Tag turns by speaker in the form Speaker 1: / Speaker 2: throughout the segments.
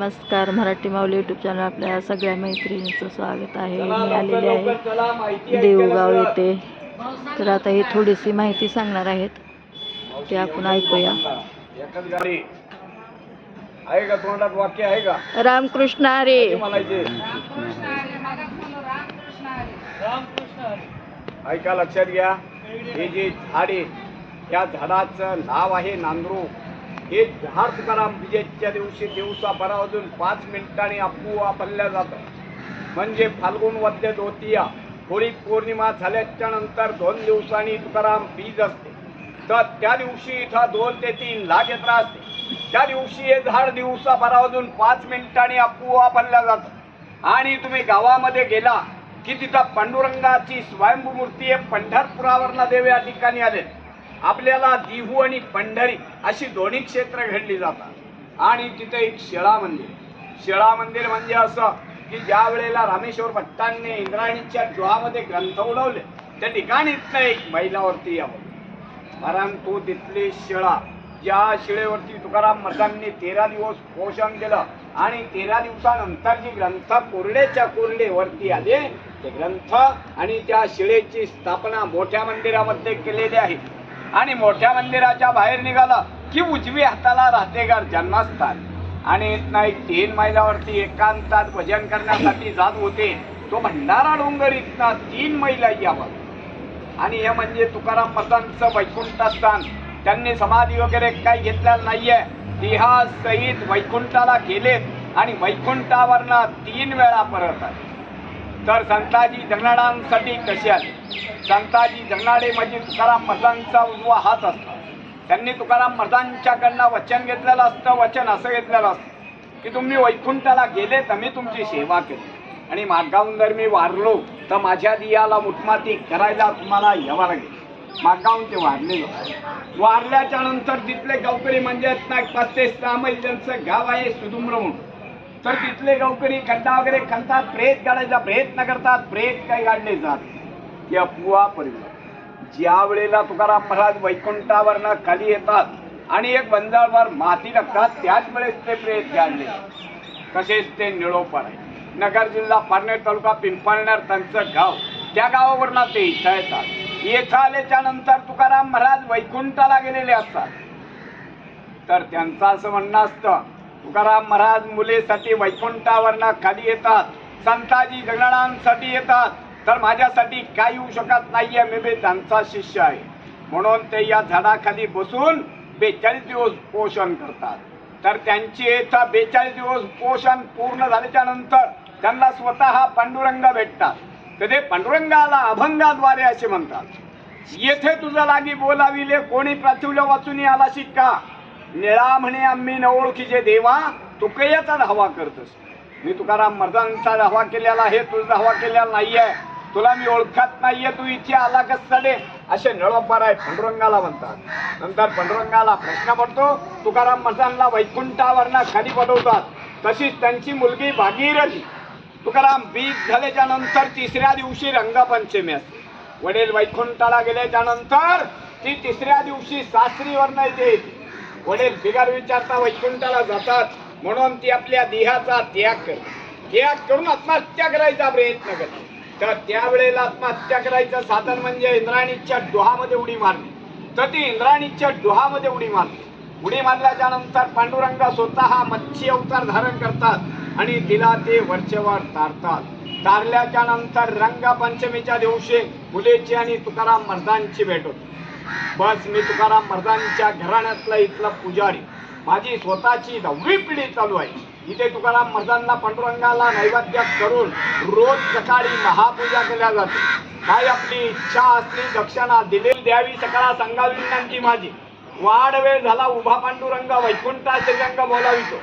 Speaker 1: नमस्कार मराठी माऊली YouTube channel आपल्या सगळ्या मैत्रिणींचं स्वागत आहे. मी आलेले आहे देऊगाव येथे. तर आता ही थोडीशी माहिती सांगणार आहेत. ते आपण ऐकूया. रामकृष्ण हरे.
Speaker 2: म्हणायचे ऐका लक्षात घ्या. हे जे झाड आहे त्या झाडाचं नाव आहे नांदरू हे झाड तुकाराम विजयच्या दिवशी दिवसा अजून पाच मिनिटांनी आपोआ पडल्या जातं. म्हणजे फाल्गुन वद्य द्वितीया होळी पौर्णिमा झाल्याच्यानंतर दोन दिवसांनी तुकाराम बीज असते. तर त्या दिवशी इथं दोन ते तीन लाख यात्रा असते. त्या दिवशी हे झाड दिवसा वाजून पाच मिनिटांनी आपोआ पडल्या जातं. आणि तुम्ही गावामध्ये गेला की तिथं पांडुरंगाची स्वयंभू मूर्ती आहे पंढरपुरावरला देव या ठिकाणी आले आपल्याला दिहू आणि पंढरी अशी दोन्ही क्षेत्र घडली जातात. आणि तिथे एक शिळा मंदिर. शिळा मंदिर म्हणजे असं की ज्या वेळेला रामेश्वर भट्टांनी इंद्रायणीच्या ज्वामध्ये ग्रंथ उडवले त्या ठिकाणी इथलं एक महिलावरती यावं. परंतु तिथली शिळा ज्या शिळेवरती तुकाराम महाराजांनी तेरा दिवस पोषण केलं आणि तेरा दिवसानंतर जी ग्रंथ कोरडेच्या कोरडेवरती आले ते ग्रंथ आणि त्या शिळेची स्थापना मोठ्या मंदिरामध्ये केलेली आहे. आणि मोठ्या मंदिराच्या बाहेर निघालं की उजवी हाताला राहतेगार जन्मस्थान. आणि इथनं एक तीन मैलावरती एकांतात भजन करण्यासाठी जात होते. तो भंडारा डोंगर इथनं तीन मैला यावं. आणि हे म्हणजे तुकाराम महाराजांचं वैकुंठस्थान त्यांनी समाधी वगैरे काही घेतलेलं नाहीये. देहा सहित वैकुंठाला गेलेत आणि वैकुंठावरनं तीन वेळा परत आले. तर संताजी जगनाडांसाठी कसे आले? संताजी जगनाडे म्हणजे तुकाराम महाराजांचा उजवा हात असतो. त्यांनी तुकाराम महाराजांच्याकडनं वचन घेतलेलं असतं वचन असं घेतलेलं असतं की तुम्ही वैकुंठाला गेले तर मी तुमची सेवा केली. आणि मागाहून जर मी वारलो तर माझ्या दियाला मुठमाती करायला तुम्हाला यावं लागेल मागाहून ते वारले वारल्याच्या नंतर तिथले गावकरी म्हणजे ना पाच ते सहा मैल त्यांचं गाव आहे सुदुम्र म्हणून. तर तिथले गावकरी खड्डा वगैरे खणतात प्रेत काढायचा प्रयत्न करतात प्रेत काही काढले जात ते अपुवा परिवार ज्या वेळेला तुकाराम महाराज वैकुंठावरनं खाली येतात आणि एक बंजारवर माती लागतात त्याच वेळेस ते प्रेत काढले तसेच ते निळोपर आहे. नगर जिल्हा पारनेर तालुका पिंपळनेर त्यांचं गाव. त्या गावावरनं ते इथं येतात. इथं आल्याच्यानंतर तुकाराम महाराज वैकुंठाला गेलेले असतात. तर त्यांचं असं म्हणणं असतं तुकाराम महाराज मुलेसाठी वैकुंठावरनं खाली येतात. संताजी जगणांसाठी येतात. तर माझ्यासाठी काय येऊ शकत नाहीये मी बे त्यांचा शिष्य आहे. म्हणून ते या झाडाखाली बसून बेचाळीस दिवस पोषण करतात. तर त्यांची इथं बेचाळीस दिवस पोषण पूर्ण झाल्याच्यानंतर त्यांना स्वतः पांडुरंग भेटतात. तर ते पांडुरंगाला अभंगाद्वारे असे म्हणतात. येथे तुझं लागी बोलाविले कोणी प्राचुल्य वाचून आला शिक्का? निळा म्हणे आम्ही न ओळखीचे देवा तुकयाचा धावा करतस. मी तुकाराम मर्दांचा धावा केलेला आहे तुझा धावा केलेला नाहीये. तुला मी ओळखत नाहीये तू इथे आला कस चढे असे नळोपाराय आहे पांडुरंगाला म्हणतात. नंतर पांडुरंगाला प्रश्न पडतो तुकाराम महाराजांना वैकुंठावरनं खाली पडवतात तशीच त्यांची मुलगी भागीरथी. तुकाराम बीज झाल्याच्यानंतर तिसऱ्या दिवशी रंगपंचमी असते. वडील वैकुंठाला गेल्याच्यानंतर ती तिसऱ्या दिवशी सासरीवरनं येते. वडील बिगार विचारता वैकुंठाला जातात. म्हणून ती आपल्या देहाचा त्याग करते. त्याग करून आत्महत्या करायचा प्रयत्न करते. तर त्यावेळेला आत्महत्या करायचं साधन म्हणजे इंद्राणीच्या डोहामध्ये उडी मारणे. तर ती इंद्राणीच्या डोहामध्ये उडी मारते. उडी मारल्याच्या नंतर पांडुरंग स्वतः मच्छी अवतार धारण करतात आणि तिला ते वरचेवर तारतात. तारल्याच्या नंतर रंगपंचमीच्या दिवशी मुलेची आणि तुकाराम मर्दांची भेट होते. बस मी तुकाराम महाराजांच्या घराण्यातला इथला पुजारी. माझी स्वतःची दहावी पिढी चालू आहे. इथे तुकाराम महाराजांना पांडुरंगाला नैवेद्य करून रोज सकाळी महापूजा केल्या जाते. काय आपली इच्छा असली दक्षिणा दिलेली द्यावी सकाळ सांगावी विनंती माझी. वाढ वेळ झाला उभा पांडुरंग वैकुंठाचे रंग बोलावितो.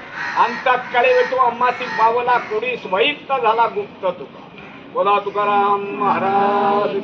Speaker 2: अंतकडे येतो अम्मासी बावला कोणी स्वैत झाला गुप्त तुका. बोला तुकाराम महाराज.